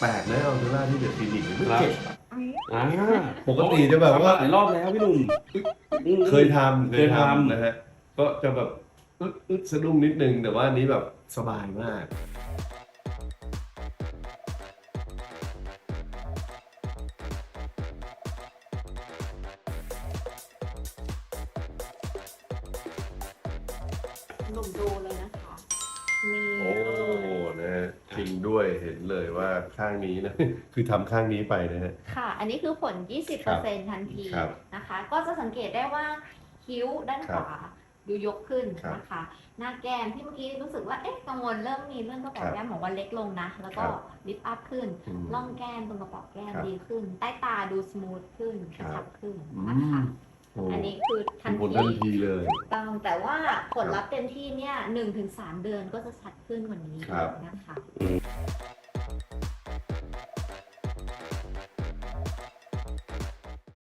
แปลกนะเอาเทล่าที่เดอะคลินิกไม่ครับเจ็บอ่าปกติจะแบบว่าหลายรอบแล้วพี่หนุ่มอืมเคยทำเคยทำนะฮะก็จะแบบอึดอึดสะดุ้งนิดนึง แต่ว่าอันนี้แบบสบายมากหนุ่มดูเลยนะคะนี่โอ้นะฮะจ ริงด้วยเห็นเลยว่าข้างนี้นะคือทำข้างนี้ไปนะฮะ ค่ะ อันนี้คือผล 20%ทันทีครับนะคะ ก็จะสังเกตได้ว่าคิ้วด้านขวาดูยกขึ้นครับนะคะ หน้าแก้มที่เมื่อกี้รู้สึกว่าเอ๊ะกังวลเริ่มมีเรื่องกระเป๋าครับแก้มบอกว่าเล็กลงนะ แล้วก็ครับลิฟต์อัพขึ้นอืมร่องแก้มตรงกระเป๋าแก้มครับดีขึ้น ใต้ตาดูสมูทขึ้นกครัระบชับขึ้นอืนะคะมโอ้อันนี้คือทันผลทีทันทีเลยถูกต้องแต่ว่าผลลัพธ์เต็มที่เนี่ยหนึ่งถึงสามเดือนก็จะชัดขึ้นกว่านี้ครับ นะคะ อืม